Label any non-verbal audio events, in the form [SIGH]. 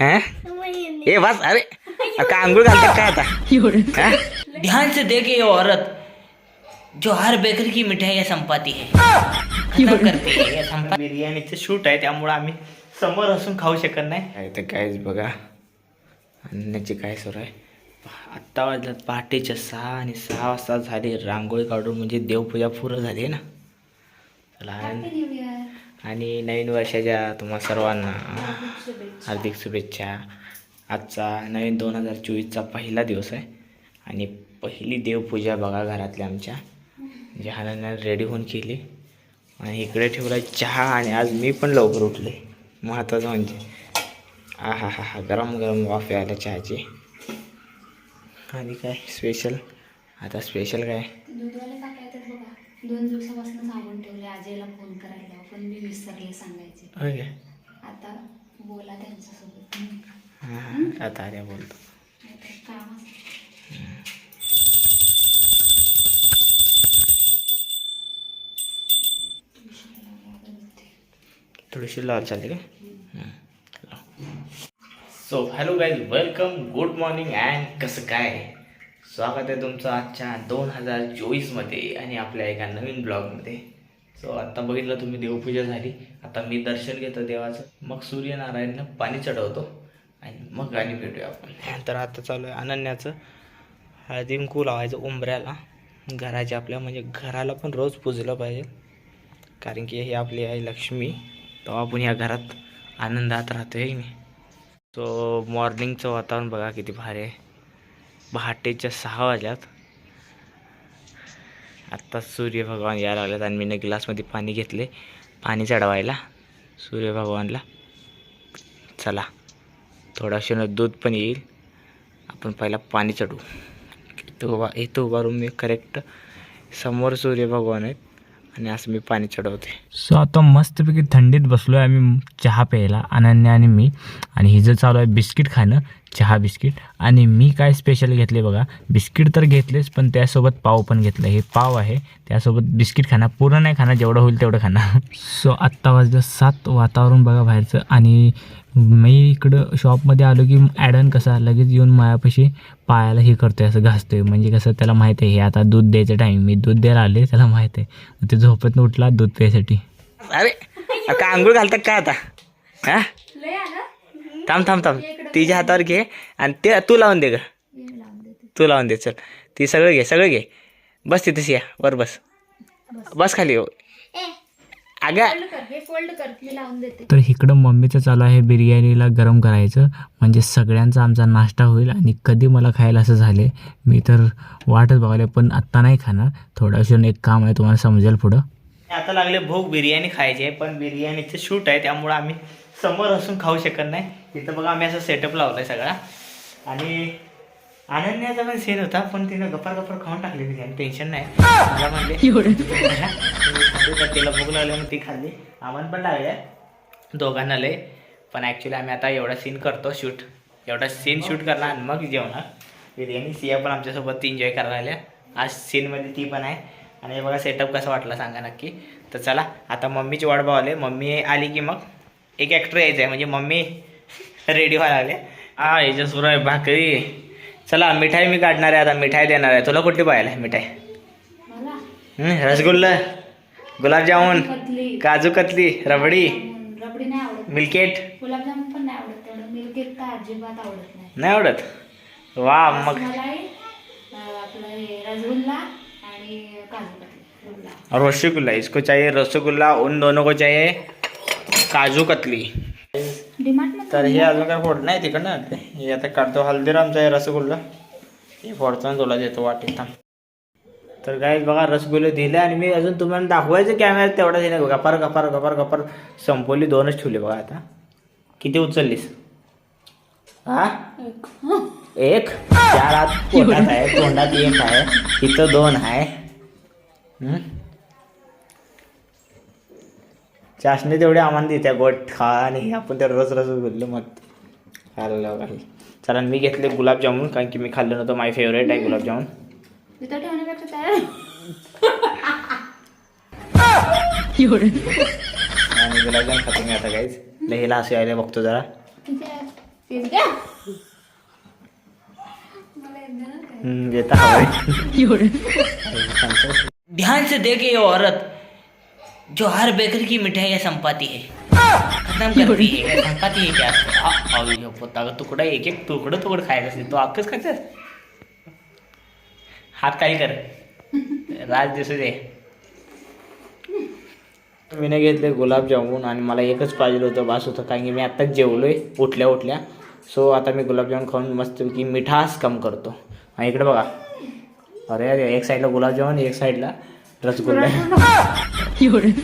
हा? ए बस अरे का आंघोळ घालतात काय आता? ध्यान से देखे ये औरत जो हर बेकरी की मिठाइयाँ संपाती है। खत्म करती है ये संपा बिर्याणीचं शूट आहे त्यामुळं आम्ही समोर असून खाऊ शकत नाही. काय तर कायच बघा. अन्नाची काय सुरू आहे? आत्ता वाजल्यात पहाटेच्या सहा आणि सहा वाजता झाली रांगोळी काढून म्हणजे देवपूजा पूर्ण झाली आहे ना. चला आणि नवीन वर्षाच्या तुम्हा सर्वांना हार्दिक शुभेच्छा. आजचा नवीन दोन हजार चोवीसचा पहिला दिवस आहे. आणि पहिली देवपूजा बघा घरातल्या आमच्या. म्हणजे रेडी होऊन केली. आणि इकडे ठेवला चहा आणि आज मी पण लवकर उठले महत्त्वाचं म्हणजे. आ हा हा हा गरम गरम वाफ यायला चहाची. आणि काय स्पेशल आता स्पेशल काय? दोन दिवसापासून आजीला फोन करायला पण मी विसरले सांगायचे. आता बोला त्यांच्यासोबत. हं. हां हां आता आल्या बोलतो. नाहीतर काम असतं. थोडीशी लाल चालते का? So hello guys welcome good morning and कसं काय? स्वागत आहे तुमचं आजच्या दोन हजार चोवीसमध्ये आणि आपल्या एका नवीन ब्लॉगमध्ये सो आत्ता बघितलं तुम्ही देवपूजा झाली. आता मी दर्शन घेतो देवाचं. मग सूर्यनारायणला पाणी चढवतो आणि मग गाणी भेटूया आपण. तर आता चालू आहे अनन्याचं. हळदी लावायचं उंबऱ्याला. घराच्या आपल्या म्हणजे घराला पण रोज पुजलं पाहिजे. कारण की ही आपली आई लक्ष्मी. तेव्हा आपण या घरात आनंदात राहतो आहे मी सो मॉर्निंगचं वातावरण बघा किती भारी आहे. पहाटेच्या सहा वाजल्यात. आत्ता सूर्यभगवान यायला लागलेत आणि मी ग्लासमध्ये पाणी घेतले. पाणी चढवायला सूर्यभगवानला. चला थोड्याशा दूध पण येईल. आपण पहिला पाणी चढू. इथं उभा इथं उभारून मी करेक्ट समोर सूर्यभगवान आहेत आणि असं मी पाणी चढवते. सो आता मस्तपैकी थंडीत बसलो आहे आम्ही चहा प्यायला अनन्या आणि मी. आणि हिचं चालू आहे बिस्किट खाणं चहा बिस्किट. आणि मी काय स्पेशल घेतले बघा बिस्किट तर घेतलेच पण त्यासोबत पाव पण घेतलं. हे पाव आहे त्यासोबत बिस्किट खाणं पूर्ण नाही खाणं जेवढं होईल तेवढं खाणं. सो आत्ता वाजलं सात वातावरण बघा बाहेरचं. आणि मी इकडं शॉपमध्ये आलो की ॲडन कसा लगेच येऊन मायापाशी पायाला हे करतोय असं घासतोय. म्हणजे कसं त्याला माहीत आहे हे आता दूध द्यायचं टाईम मी दूध द्यायला आले त्याला माहीत आहे. ते झोपेत उठला दूध प्यायसाठी. अरे का आंघोळ घालतात का आता? हा? थांब थांब थांब. तिच्या हातावर घे आणि ते तू लावून दे ग. तू लावून दे चल. ती सगळं घे सगळं घे. बस तिथेच या वर बस. बस. खाली हो. अगं. फोल्ड कर फोल्ड कर मी लावून देते. तर इकडं मम्मीचं चालू आहे बिर्याणीला गरम करायचं. म्हणजे सगळ्यांचा आमचा नाश्ता होईल आणि कधी मला खायला असं झाले मी तर वाटच बघायला पण आत्ता नाही खाणार. थोड्याशा एक काम आहे तुम्हाला समजेल पुढं. आता लागले भूक बिर्याणी खायची आहे पण बिर्याणीचं शूट आहे त्यामुळं आम्ही समोर असून खाऊ शकत नाही. इथं बघा आम्ही असं सेटअप लावलाय सगळा. आणि अनन्याचा पण सीन होता पण तिनं गप्पा गप्पा खाऊन टाकली बिर्याणी टेन्शन नाही. मला म्हणले तिला भूक लागली म्हणून ती खाल्ली. आम्हाला पण लागल्या दोघांना लय. पण ॲक्च्युली आम्ही आता एवढा सीन करतो शूट एवढा सीन शूट करणार आणि मग जेवणार. बिर्याणी सिया पण आमच्यासोबत एन्जॉय करायला आल्या आज सीनमध्ये ती पण आहे. आणि हे बघा सेटअप कसा वाटला सांगा नक्की. तर चला आता मम्मीची वाट बघावले मम्मी आली की मग एक ॲक्टर यायचं आहे म्हणजे मम्मी रेडी व्हायला लागले. हा याच्या सुरू आहे भाकरी. चला मिठाई मी काढणार आहे आता मिठाई देणार आहे. तुला कुठली पाहिजे आहे मिठाई? मला? हं, रसगुल्ला गुलाबजामुन काजू कतली. रबडी. रबडी नाही आवडत. मिल्केट गुलाबजामुन पण नाही आवडत तेवढं. मिल्केट तर अजिबात आवडत नाही. नाही आवडत? वा मग. मलाई अं, आपलं हे रसगुल्ला आणि काजू कतली. रसगुल्ला. रसगुल्ला इसको चाहिए रसगुल्ला उन दोनों को चाहिए काजू कतली. तर हे अजून काय फोड नाही तिकडनं? हे आता काढतो. हल्दीरामचा आहे रसगुल्ला. हे फोडतो आणि तुला देतो वाटेत थांब. तर काय बघा रसगुल्ले दिले आणि मी अजून तुम्हाला दाखवायचं कॅमेऱ्यात तेवढा दिला. गपार गपार गपार गपार संपवली दोनच ठेवले बघा आता. किती उचललीस? हा? एक. चार आत पोटात आहे तोंडात एक आहे इथं दोन आहे. चाशणी तेवढी आम्हाला देत्या गोट खा आणि आपण त्या रस रस बोललो मग खायला काही चला मी घेतले गुलाबजामुन कारण की मी खाल्लं नव्हतं माय फेवरेट आहे गुलाबजामुन. आणि गुलाबजाम खातो मी आता काहीच लहीला हसू यायला बघतो जरा. हम्म, हवंय. ध्यान से देखे ये औरत. जो हर बेकर की मिठाइयाँ संपाती है। खत्म करती है। [LAUGHS] संपाती आहे क्या? हे पोता तुकडा एक एक तुकडं तुकडं खायचं असते तो अख्खच खायचं हात काही कर। राज दिसू दे। मी नाही घेतले गुलाबजामुन आणि मला एकच पाहिजे होतं बास होतं कारण की मी आत्ताच जेवलोय उठल्या उठल्या. सो आता मी गुलाबजामुन खाऊन मस्त की मिठास कम करतो. आणि इकडे बघा. अरे अरे एक साईडला गुलाबजामुन एक साईडला रसगुल्ला. [LAUGHS] 有人